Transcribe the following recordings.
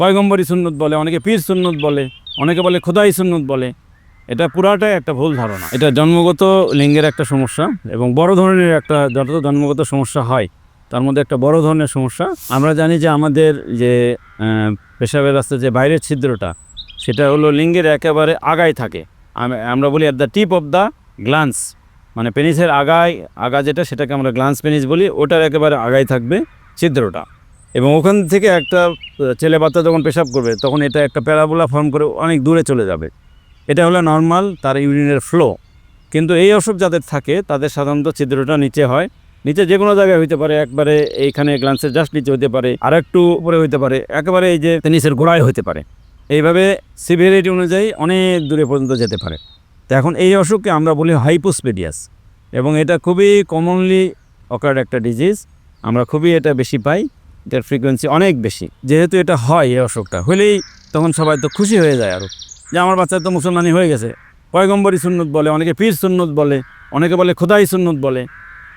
পয়গম্বরী সুন্নত বলে, অনেকে পীর সুন্নত বলে, অনেকে বলে খোদাই সুন্নত বলে। এটা পুরাটাই একটা ভুল ধারণা। এটা জন্মগত লিঙ্গের একটা সমস্যা এবং বড় ধরনের একটা যত জন্মগত সমস্যা হয়, তার মধ্যে একটা বড় ধরনের সমস্যা। আমরা জানি যে আমাদের যে পেশাবের রাস্তায় যে বাইরের ছিদ্রটা, সেটা হলো লিঙ্গের একেবারে আগায় থাকে। আমরা বলি at the tip of the glans মানে পেনিসের আগায়, আগা যেটা সেটাকে আমরা গ্লান্স পেনিস বলি, ওটার একেবারে আগায় থাকবে ছিদ্রটা। এবং ওখান থেকে একটা ছেলে বাচ্চা যখন পেশাব করবে, তখন এটা একটা প্যারাবোলা ফর্ম করে অনেক দূরে চলে যাবে। এটা হলো নর্মাল তার ইউরিনের ফ্লো কিন্তু এই অসুখ যাদের থাকে, তাদের সাধারণত ছিদ্রটা নিচে হয়। নিচে যে কোনো জায়গায় হইতে পারে, একবারে এইখানে গ্লান্সের জাস্ট নিচে হতে পারে আর একটু উপরে হইতে পারে, একেবারে এই যে টেনিসের গোড়ায় হতে পারে। এইভাবে সিভিয়ারিটি অনুযায়ী অনেক দূরে পর্যন্ত যেতে পারে। তো এখন এই অসুখকে আমরা বলি হাইপোস্পেডিয়াস এবং এটা খুবই কমনলি অকার্ড একটা ডিজিজ আমরা খুবই এটা বেশি পাই। এটার ফ্রিকোয়েন্সি অনেক বেশি। যেহেতু এটা হয় এই অসুখটা হলেই তখন সবাই তো খুশি হয়ে যায় আরও যে আমার বাচ্চা তো মুসলমানি হয়ে গেছে। পয়গম্বরী সুন্নত বলে, অনেকে পীর সুন্নত বলে, অনেকে বলে খোদাই সুন্নত বলে।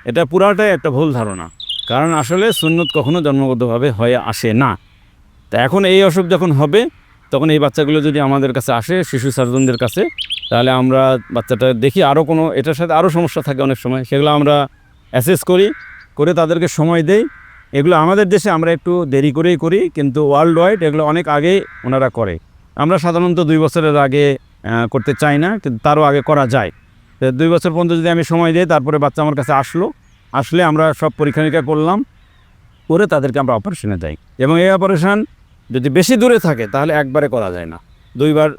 এটা পুরাটাই একটা ভুল ধারণা। কারণ আসলে সুন্নত কখনো জন্মগতভাবে হয়ে আসে না। তা এখন এই অসুখ যখন হবে, তখন এই বাচ্চাগুলো যদি আমাদের কাছে আসে, শিশু সার্জনদের কাছে, তাহলে আমরা বাচ্চাটা দেখি আরও কোনো, এটার সাথে আরও সমস্যা থাকে অনেক সময়। সেগুলো আমরা অ্যাসেস করি, করে তাদেরকে সময় দেই। এগুলো আমাদের দেশে আমরা একটু দেরি করেই করি, কিন্তু ওয়ার্ল্ড ওয়াইড এগুলো অনেক আগে ওনারা করে। আমরা সাধারণত দুই বছরের আগে করতে চাই না, কিন্তু তারও আগে করা যায়। দুই বছর পর্যন্ত যদি আমি সময় দিই, তারপরে বাচ্চা আমার কাছে আসলো। আসলে আমরা সব পরীক্ষা নিরীক্ষা করলাম, করে তাদেরকে আমরা অপারেশনে যাই এবং এই অপারেশন যদি বেশি দূরে থাকে, তাহলে একবারে করা যায় না। দুইবার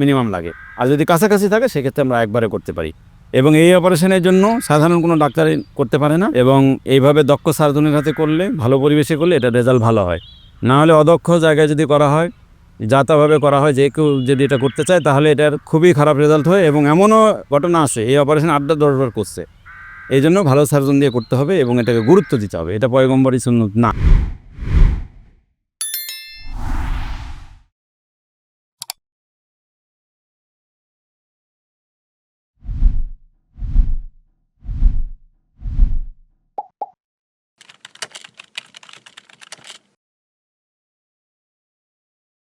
মিনিমাম লাগে। আর যদি কাছাকাছি থাকে, সেক্ষেত্রে আমরা একবারে করতে পারি। এবং এই অপারেশনের জন্য সাধারণ কোনো ডাক্তার করতে পারে না এবং এইভাবে দক্ষ সার্জনের হাতে করলে, ভালো পরিবেশে করলে এটা রেজাল্ট ভালো হয়। না হলে অদক্ষ জায়গায় যদি করা হয়, যাতাভাবে করা হয়, যে কেউ যদি এটা করতে চায়, তাহলে এটার খুবই খারাপ রেজাল্ট হয় এবং এমনও ঘটনা আসে এই অপারেশন আড্ডা দরবার করছে। এই জন্য ভালো সার্জন দিয়ে করতে হবে এবং এটাকে গুরুত্ব দিতে হবে। এটা পয়গম্বরী সুন্নত না।